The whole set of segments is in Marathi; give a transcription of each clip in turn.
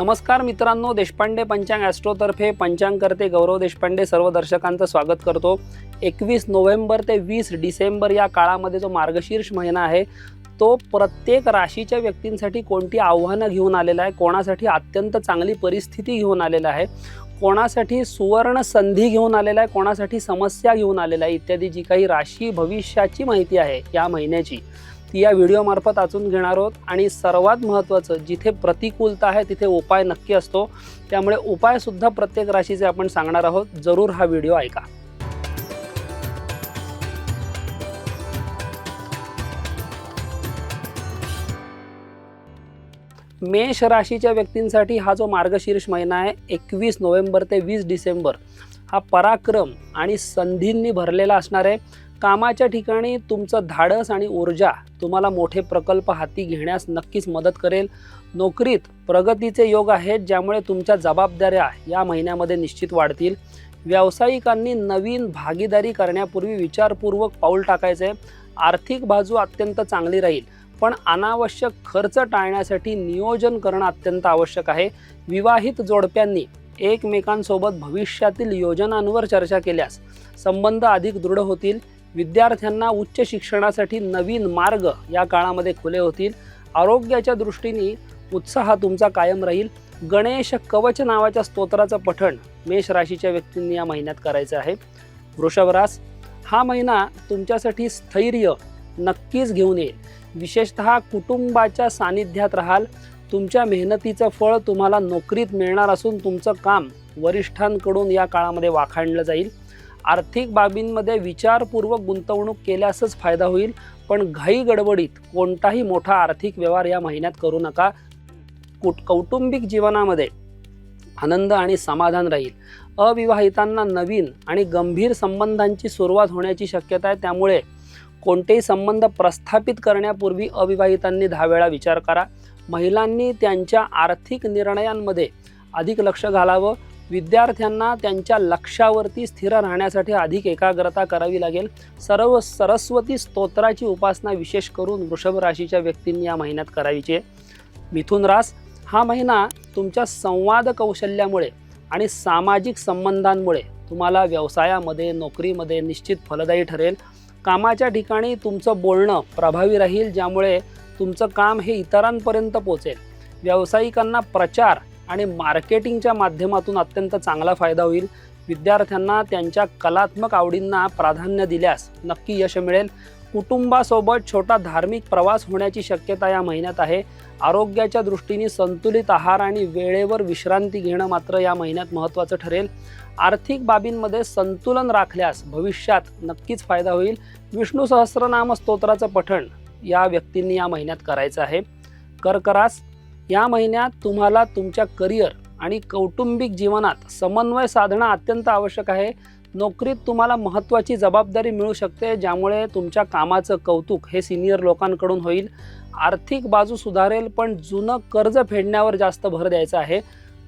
नमस्कार मित्रांनो देशपांडे पंचांग ॲस्ट्रोतर्फे पंचांगकर्ते गौरव देशपांडे सर्व दर्शकांचं स्वागत करतो. एकवीस नोव्हेंबर ते वीस डिसेंबर या काळामध्ये जो मार्गशीर्ष महिना आहे तो प्रत्येक राशीच्या व्यक्तींसाठी कोणती आव्हानं घेऊन आलेला आहे कोणासाठी अत्यंत चांगली परिस्थिती घेऊन आलेला आहे कोणासाठी सुवर्ण संधी घेऊन आलेला आहे कोणासाठी समस्या घेऊन आलेला आहे इत्यादी जी काही राशी भविष्याची माहिती आहे या महिन्याची. ती या व्हिडिओमार्फत वाचून घेणार आहोत. आणि सर्वात महत्त्वाचं जिथे प्रतिकूलता आहे तिथे उपाय नक्की असतो. त्यामुळे उपायसुद्धा प्रत्येक राशीचे आपण सांगणार आहोत. जरूर हा व्हिडिओ ऐका. मेष राशीच्या व्यक्तींसाठी हा जो मार्गशीर्ष महिना आहे एकवीस नोव्हेंबर ते वीस डिसेंबर हा पराक्रम आणि संधींनी भरलेला असणार आहे. कामाच्या ठिकाणी तुमचं धाडस आणि ऊर्जा तुम्हाला मोठे प्रकल्प हाती घेण्यास नक्कीच मदत करेल. नोकरीत प्रगतीचे योग आहेत ज्यामुळे तुमच्या जबाबदाऱ्या या महिन्यामध्ये निश्चित वाढतील. व्यावसायिकांनी नवीन भागीदारी करण्यापूर्वी विचारपूर्वक पाऊल टाकायचं आहे आर्थिक बाजू अत्यंत चांगली राहील पण अनावश्यक खर्च टाळण्यासाठी नियोजन करणं अत्यंत आवश्यक आहे. विवाहित जोडप्यांनी एकमेकांसोबत भविष्यातील योजनांवर चर्चा केल्यास संबंध अधिक दृढ होतील. विद्यार्थ्यांना उच्च शिक्षणासाठी नवीन मार्ग या काळामध्ये खुले होतील. आरोग्याच्या दृष्टीने उत्साह तुमचा कायम राहील. गणेश कवच नावाच्या स्तोत्राचं पठण मेष राशीच्या व्यक्तींनी या महिन्यात करायचं आहे. वृषभरास हा महिना तुमच्यासाठी स्थैर्य नक्कीच घेऊन येईल. विशेषतः कुटुंबाच्या सानिध्यात राहाल. तुमच्या मेहनतीचं फळ तुम्हाला नोकरीत मिळणार असून तुमचं काम वरिष्ठांकडून या काळामध्ये वाखाणलं जाईल. आर्थिक बाबींमध्ये विचारपूर्वक गुंतवणूक केल्यासच फायदा होईल पण घाई गडबडीत कोणताही मोठा आर्थिक व्यवहार या महिन्यात करू नका. कुट कौटुंबिक जीवनामध्ये आनंद आणि समाधान राहील. अविवाहितांना नवीन आणि गंभीर संबंधांची सुरुवात होण्याची शक्यता आहे. त्यामुळे कोणतेही संबंध प्रस्थापित करण्यापूर्वी अविवाहितांनी दहा वेळा विचार करा. महिलांनी त्यांच्या आर्थिक निर्णयांमध्ये अधिक लक्ष घालावं. विद्यार्थ्यांना त्यांच्या लक्षावरती स्थिर राहण्यासाठी अधिक एकाग्रता करावी लागेल. सर्व सरस्वती स्तोत्राची उपासना विशेष करून वृषभ राशीच्या व्यक्तींनी या महिन्यात करावीची आहे. मिथुन रास हा महिना तुमच्या संवाद कौशल्यामुळे आणि सामाजिक संबंधांमुळे तुम्हाला व्यवसायामध्ये नोकरीमध्ये निश्चित फलदायी ठरेल. कामाच्या ठिकाणी तुमचं बोलणं प्रभावी राहील ज्यामुळे तुमचं काम हे इतरांपर्यंत पोचेल व्यावसायिकांना प्रचार आणि मार्केटिंगच्या माध्यमातून अत्यंत चांगला फायदा होईल. विद्यार्थ्यांना त्यांच्या कलात्मक आवडींना प्राधान्य दिल्यास नक्की यश मिळेल. कुटुंबासोबत छोटा धार्मिक प्रवास होण्याची शक्यता या महिन्यात आहे. आरोग्याच्या दृष्टीने संतुलित आहार आणि वेळेवर विश्रांती घेणं मात्र या महिन्यात महत्त्वाचं ठरेल. आर्थिक बाबींमध्ये संतुलन राखल्यास भविष्यात नक्कीच फायदा होईल. विष्णू सहस्रनाम स्तोत्राचं पठण या व्यक्तींनी या महिन्यात करायचं आहे. कर्करास या महिन्यात तुम्हाला तुमच्या करिअर आणि कौटुंबिक जीवनात समन्वय साधणं अत्यंत आवश्यक आहे. नोकरीत तुम्हाला महत्त्वाची जबाबदारी मिळू शकते ज्यामुळे तुमच्या कामाचं कौतुक हे सिनियर लोकांकडून होईल. आर्थिक बाजू सुधारेल पण जुनं कर्ज फेडण्यावर जास्त भर द्यायचा आहे.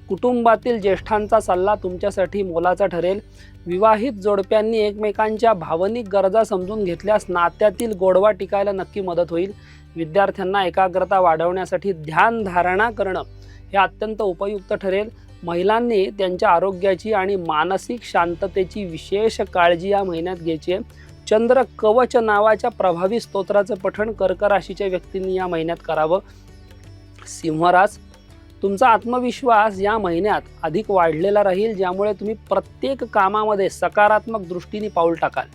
कुटुंबातील ज्येष्ठांचा सल्ला तुमच्यासाठी मोलाचा ठरेल. विवाहित जोडप्यांनी एकमेकांच्या भावनिक गरजा समजून घेतल्यास नात्यातील गोडवा टिकायला नक्की मदत होईल. विद्यार्थ्यांना एकाग्रता वाढवण्यासाठी ध्यानधारणा करणं हे अत्यंत उपयुक्त ठरेल. महिलांनी त्यांच्या आरोग्याची आणि मानसिक शांततेची विशेष काळजी या महिन्यात घ्यायची आहे. चंद्र कवच नावाच्या प्रभावी स्तोत्राचं पठण कर्क राशीच्या व्यक्तींनी या महिन्यात करावं. सिंहरास तुमचा आत्मविश्वास या महिन्यात अधिक वाढलेला राहील ज्यामुळे तुम्ही प्रत्येक कामामध्ये सकारात्मक दृष्टीने पाऊल टाकाल.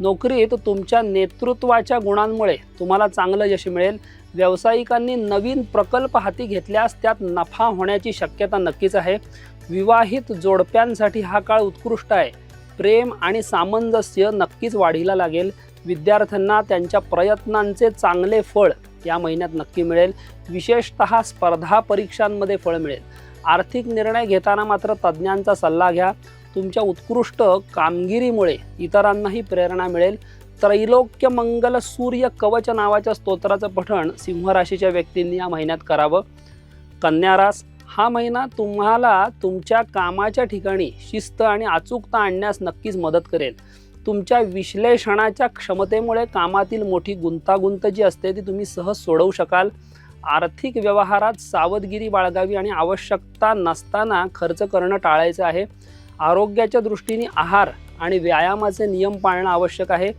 नोकरीत तुमच्या नेतृत्वाच्या गुणांमुळे तुम्हाला चांगलं यश मिळेल. व्यावसायिकांनी नवीन प्रकल्प हाती घेतल्यास त्यात नफा होण्याची शक्यता नक्कीच आहे. विवाहित जोडप्यांसाठी हा काळ उत्कृष्ट आहे. प्रेम आणि सामंजस्य नक्कीच वाढीला लागेल. विद्यार्थ्यांना त्यांच्या प्रयत्नांचे चांगले फळ या महिन्यात नक्की मिळेल. विशेषतः स्पर्धा परीक्षांमध्ये फळ मिळेल. आर्थिक निर्णय घेताना मात्र तज्ज्ञांचा सल्ला घ्या. तुमच्या उत्कृष्ट कामगिरीमुळे इतरांनाही प्रेरणा मिळेल. त्रैलोक्य मंगल सूर्य कवच नावाच्या स्तोत्राचं पठण सिंहराशीच्या व्यक्तींनी या महिन्यात करावं. कन्या रास हा महिना तुम्हाला तुमच्या कामाच्या ठिकाणी शिस्त आणि अचूकता आणण्यास नक्कीच मदत करेल. तुमच्या विश्लेषणाच्या क्षमतेमुळे कामातील मोठी गुंतागुंत जी असते ती तुम्ही सहज सोडवू शकाल. आर्थिक व्यवहारात सावधगिरी बाळगावी आणि आवश्यकता नसताना खर्च करणं टाळायचं आहे. आरोग्याच्या दृष्टीने आहार आणि व्यायामाचे नियम पाळणं आवश्यक आहे.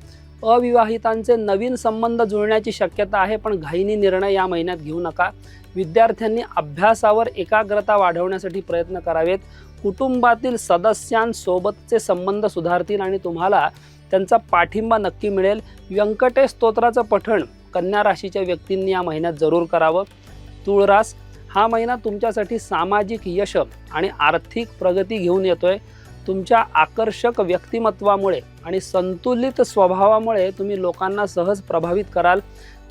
अविवाहितांचे नवीन संबंध जुळण्याची शक्यता आहे पण घाईनी निर्णय या महिन्यात घेऊ नका. विद्यार्थ्यांनी अभ्यासावर एकाग्रता वाढवण्यासाठी प्रयत्न करावेत. कुटुंबातील सदस्यांसोबतचे संबंध सुधारतील आणि तुम्हाला त्यांचा पाठिंबा नक्की मिळेल. व्यंकटेश स्तोत्राचं पठण कन्या राशीच्या व्यक्तींनी या महिन्यात जरूर करावं. तुळरास हा महिना तुमच्यासाठी सामाजिक यश आणि आर्थिक प्रगती घेऊन येतोय. तुमच्या आकर्षक व्यक्तिमत्वामुळे आणि संतुलित स्वभावामुळे तुम्ही लोकांना सहज प्रभावित कराल.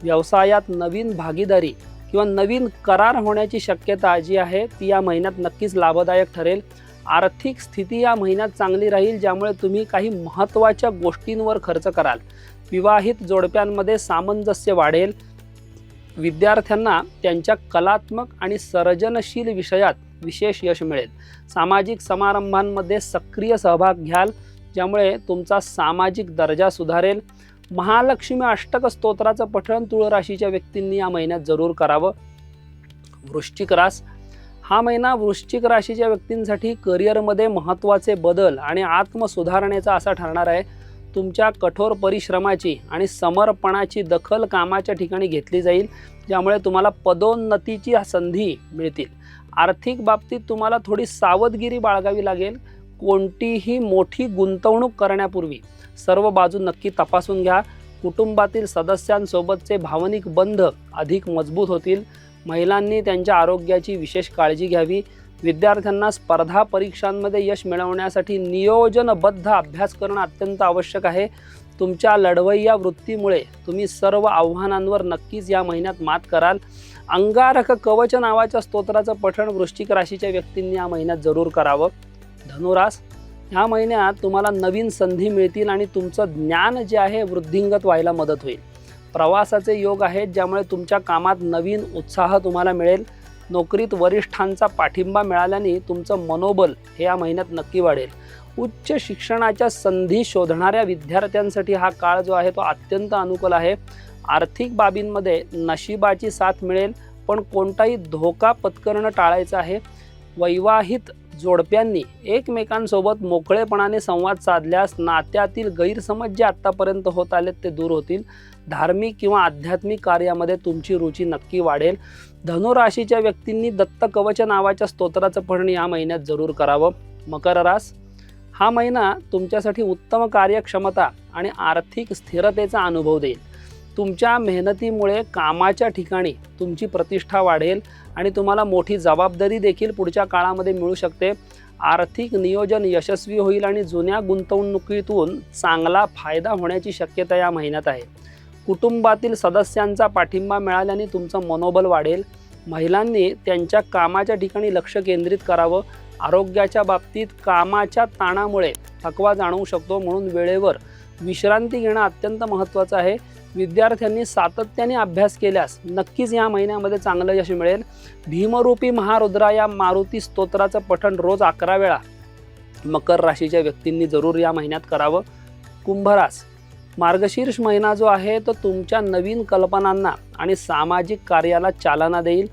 व्यवसायात नवीन भागीदारी किंवा नवीन करार होण्याची शक्यता जी आहे ती या महिन्यात नक्कीच लाभदायक ठरेल. आर्थिक स्थिती या महिन्यात चांगली राहील ज्यामुळे तुम्ही काही महत्त्वाच्या गोष्टींवर खर्च कराल. विवाहित जोडप्यांमध्ये सामंजस्य वाढेल. विद्यार्थ्यांना त्यांच्या कलात्मक आणि सर्जनशील विषयात विशेष यश मिळेल. सामाजिक समारंभांमध्ये सक्रिय सहभाग घ्याल ज्यामुळे तुमचा सामाजिक दर्जा सुधारेल. महालक्ष्मी अष्टक स्तोत्राचं पठण तुळ राशीच्या व्यक्तींनी या महिन्यात जरूर करावं. वृश्चिक रास. हा महिना वृश्चिक राशीच्या व्यक्तींसाठी करिअरमध्ये महत्त्वाचे बदल आणि आत्मसुधारणेचा असा ठरणार आहे. तुमच्या कठोर परिश्रमाची आणि समर्पणाची दखल कामाच्या ठिकाणी घेतली जाईल ज्यामुळे तुम्हाला पदोन्नतीची संधी मिळतील. आर्थिक बाबतीत तुम्हाला थोडी सावधगिरी बाळगावी लागेल. कोणतीही मोठी गुंतवणूक करण्यापूर्वी सर्व बाजू नक्की तपासून घ्या. कुटुंबातील सदस्यांसोबतचे भावनिक बंध अधिक मजबूत होतील. महिलांनी त्यांच्या आरोग्याची विशेष काळजी घ्यावी. विद्यार्थ्यांना स्पर्धा परीक्षांमध्ये यश मिळवण्यासाठी नियोजनबद्ध अभ्यास करणं अत्यंत आवश्यक आहे. तुमच्या लढवय्या वृत्तीमुळे तुम्ही सर्व आव्हानांवर नक्कीच या महिन्यात मात कराल. अंगारक कवच नावाच्या स्तोत्राचं पठण वृश्चिक राशीच्या व्यक्तींनी या महिन्यात जरूर करावं. धनुरास ह्या महिन्यात तुम्हाला नवीन संधी मिळतील आणि तुमचं ज्ञान जे आहे वृद्धिंगत व्हायला मदत होईल. प्रवासाचे योग आहेत ज्यामुळे तुमच्या कामात नवीन उत्साह तुम्हाला मिळेल. नोकरीत वरिष्ठांचा पाठिंबा मिळाल्याने तुमचं मनोबल हे या महिन्यात नक्की वाढेल. उच्च शिक्षणाच्या संधी शोधणाऱ्या विद्यार्थ्यांसाठी हा काळ जो आहे तो अत्यंत अनुकूल आहे. आर्थिक बाबींमध्ये नशिबाची साथ मिळेल पण कोणताही धोका पत्करणं टाळायचं आहे. वैवाहित जोडप्यांनी एकमेकांसोबत मोकळेपणाने संवाद साधल्यास नात्यातील गैरसमज जे आत्तापर्यंत होत आलेत ते दूर होतील. धार्मिक किंवा आध्यात्मिक कार्यामध्ये तुमची रुची नक्की वाढेल. धनुराशीच्या व्यक्तींनी दत्त कवच नावाच्या स्तोत्राचं पठण या महिन्यात जरूर करावं. मकर रास हा महिना तुमच्यासाठी उत्तम कार्यक्षमता आणि आर्थिक स्थिरतेचा अनुभव देईल. तुमच्या मेहनतीमुळे कामाच्या ठिकाणी तुमची प्रतिष्ठा वाढेल आणि तुम्हाला मोठी जबाबदारी देखील पुढच्या काळामध्ये मिळू शकते. आर्थिक नियोजन यशस्वी होईल आणि जुन्या गुंतवणुकीतून चांगला फायदा होण्याची शक्यता या महिन्यात आहे. कुटुंबातील सदस्यांचा पाठिंबा मिळाल्याने तुमचं मनोबल वाढेल. महिलांनी त्यांच्या कामाच्या ठिकाणी लक्ष केंद्रित करावं. आरोग्याच्या बाबतीत कामाच्या ताणामुळे थकवा जाणवू शकतो म्हणून वेळेवर विश्रांती घेणं अत्यंत महत्त्वाचं आहे. विद्यार्थ्यांनी सातत्याने अभ्यास केल्यास नक्कीच या महिन्यामध्ये चांगलं यश मिळेल. भीमरूपी महारुद्रा या मारुती स्तोत्राचं पठण रोज अकरा वेळा. मकर राशीच्या व्यक्तींनी जरूर या महिन्यात करावं. कुंभरास मार्गशीर्ष महिना जो आहे तो तुमच्या नवीन कल्पनांना आणि सामाजिक कार्याला चालना देईल.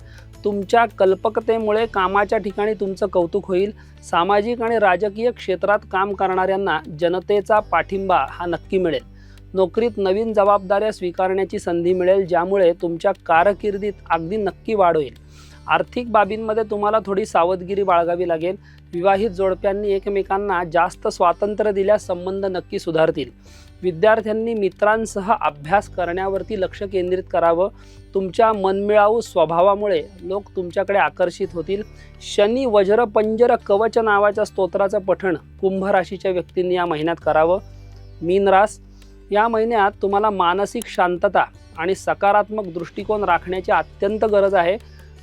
तुमच्या कल्पकतेमुळे कामाच्या ठिकाणी तुमचं कौतुक होईल. सामाजिक आणि राजकीय क्षेत्रात काम करणाऱ्यांना जनतेचा पाठिंबा हा नक्की मिळेल. नोकरीत नवीन जबाबदाऱ्या स्वीकारण्याची संधी मिळेल ज्यामुळे तुमच्या कारकिर्दीत अगदी नक्की वाढ होईल. आर्थिक बाबींमध्ये तुम्हाला थोडी सावधगिरी बाळगावी लागेल. विवाहित जोडप्यांनी एकमेकांना जास्त स्वातंत्र्य दिल्यास संबंध नक्की सुधारतील. विद्यार्थ्यांनी मित्रांसह अभ्यास करण्यावरती लक्ष केंद्रित करावं. तुमच्या मनमिळावू स्वभावामुळे लोक तुमच्याकडे आकर्षित होतील. शनी वज्र पंजर कवच नावाच्या स्तोत्राचं पठण कुंभ राशीच्या व्यक्तींनी या महिन्यात करावं. मीन रास या महिन्यात तुम्हाला मानसिक शांतता आणि सकारात्मक दृष्टिकोन राखण्याची अत्यंत गरज आहे.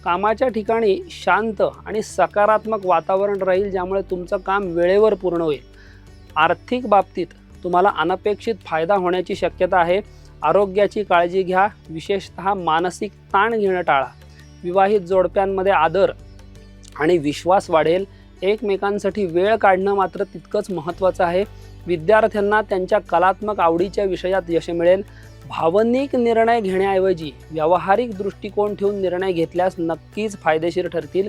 कामाच्या ठिकाणी शांत आणि सकारात्मक वातावरण राहील ज्यामुळे तुमचं काम वेळेवर पूर्ण होईल. आर्थिक बाबतीत तुम्हाला अनपेक्षित फायदा होण्याची शक्यता आहे. आरोग्याची काळजी घ्या विशेषतः मानसिक ताण घेणं टाळा. विवाहित जोडप्यांमध्ये आदर आणि विश्वास वाढेल. एकमेकांसाठी वेळ काढणं मात्र तितकंच महत्त्वाचं आहे. विद्यार्थ्यांना त्यांच्या कलात्मक आवडीच्या विषयात यश मिळेल. भावनिक निर्णय घेण्याऐवजी व्यावहारिक दृष्टिकोन ठेवून निर्णय घेतल्यास नक्कीच फायदेशीर ठरतील.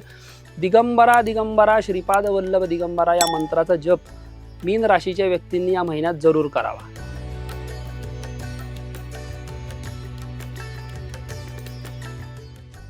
दिगंबरा दिगंबरा श्रीपाद वल्लभ दिगंबरा या मंत्राचा जप मीन राशीच्या व्यक्तींनी या महिन्यात जरूर करावा.